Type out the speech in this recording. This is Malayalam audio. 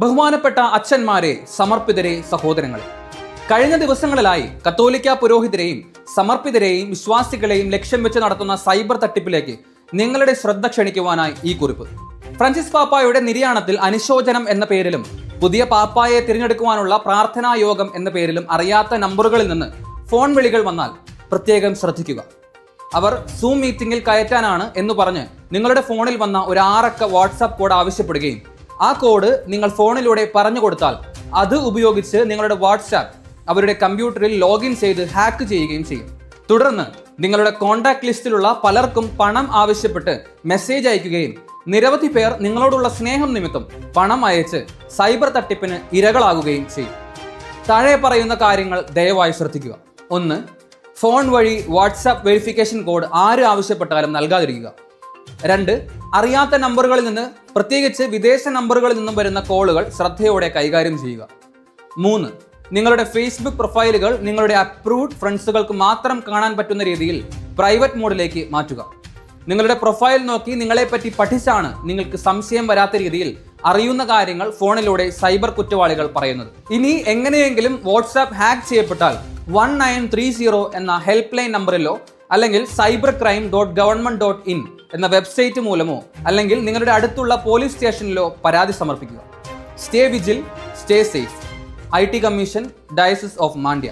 ബഹുമാനപ്പെട്ട അച്ഛന്മാരെ സമർപ്പിതരെ സഹോദരങ്ങളെ. കഴിഞ്ഞ ദിവസങ്ങളിലായി കത്തോലിക്ക പുരോഹിതരെയും സമർപ്പിതരെയും വിശ്വാസികളെയും ലക്ഷ്യം വെച്ച് നടത്തുന്ന സൈബർ തട്ടിപ്പിലേക്ക് നിങ്ങളുടെ ശ്രദ്ധ ക്ഷണിക്കുവാനായി ഈ കുറിപ്പ്. ഫ്രാൻസിസ് പാപ്പായുടെ നിര്യാണത്തിൽ അനുശോചനം എന്ന പേരിലും പുതിയ പാപ്പായെ തിരഞ്ഞെടുക്കുവാനുള്ള പ്രാർത്ഥനാ യോഗം എന്ന പേരിലും അറിയാത്ത നമ്പറുകളിൽ നിന്ന് ഫോൺ വിളികൾ വന്നാൽ പ്രത്യേകം ശ്രദ്ധിക്കുക. അവർ സൂം മീറ്റിംഗിൽ കയറ്റാനാണ് എന്ന് പറഞ്ഞ് നിങ്ങളുടെ ഫോണിൽ വന്ന ഒരു ആറക്ക വാട്സാപ്പ് കോഡ് ആവശ്യപ്പെടുകയും ആ കോഡ് നിങ്ങൾ ഫോണിലൂടെ പറഞ്ഞു കൊടുത്താൽ അത് ഉപയോഗിച്ച് നിങ്ങളുടെ വാട്സാപ്പ് അവരുടെ കമ്പ്യൂട്ടറിൽ ലോഗിൻ ചെയ്ത് ഹാക്ക് ചെയ്യുകയും ചെയ്യും. തുടർന്ന് നിങ്ങളുടെ കോൺടാക്ട് ലിസ്റ്റിലുള്ള പലർക്കും പണം ആവശ്യപ്പെട്ട് മെസ്സേജ് അയക്കുകയും നിരവധി പേർ നിങ്ങളോടുള്ള സ്നേഹം നിമിത്തം പണം അയച്ച് സൈബർ തട്ടിപ്പിന് ഇരകളാകുകയും ചെയ്യും. താഴെ പറയുന്ന കാര്യങ്ങൾ ദയവായി ശ്രദ്ധിക്കുക. ഒന്ന് ഫോൺ വഴി വാട്സാപ്പ് വെരിഫിക്കേഷൻ കോഡ് ആര് ആവശ്യപ്പെട്ടാലും നൽകാതിരിക്കുക. രണ്ട് അറിയാത്ത നമ്പറുകളിൽ നിന്ന് പ്രത്യേകിച്ച് വിദേശ നമ്പറുകളിൽ നിന്നും വരുന്ന കോളുകൾ ശ്രദ്ധയോടെ കൈകാര്യം ചെയ്യുക. മൂന്ന് നിങ്ങളുടെ ഫേസ്ബുക്ക് പ്രൊഫൈലുകൾ നിങ്ങളുടെ അപ്രൂവ്ഡ് ഫ്രണ്ട്സുകൾക്ക് മാത്രം കാണാൻ പറ്റുന്ന രീതിയിൽ പ്രൈവറ്റ് മോഡിലേക്ക് മാറ്റുക. നിങ്ങളുടെ പ്രൊഫൈൽ നോക്കി നിങ്ങളെപ്പറ്റി പഠിച്ചാണ് നിങ്ങൾക്ക് സംശയം വരാത്ത രീതിയിൽ അറിയുന്ന കാര്യങ്ങൾ ഫോണിലൂടെ സൈബർ കുറ്റവാളികൾ പറയുന്നത്. ഇനി എങ്ങനെയെങ്കിലും വാട്സാപ്പ് ഹാക്ക് ചെയ്യപ്പെട്ടാൽ വൺ നയൻ ത്രീ സീറോ എന്ന ഹെൽപ്പ് ലൈൻ നമ്പറിലോ അല്ലെങ്കിൽ cyber crime dot government dot in എന്ന വെബ്സൈറ്റ് മൂലമോ അല്ലെങ്കിൽ നിങ്ങളുടെ അടുത്തുള്ള പോലീസ് സ്റ്റേഷനിലോ പരാതി സമർപ്പിക്കുക. Stay vigil stay safe. I T commission diocese of Mandya.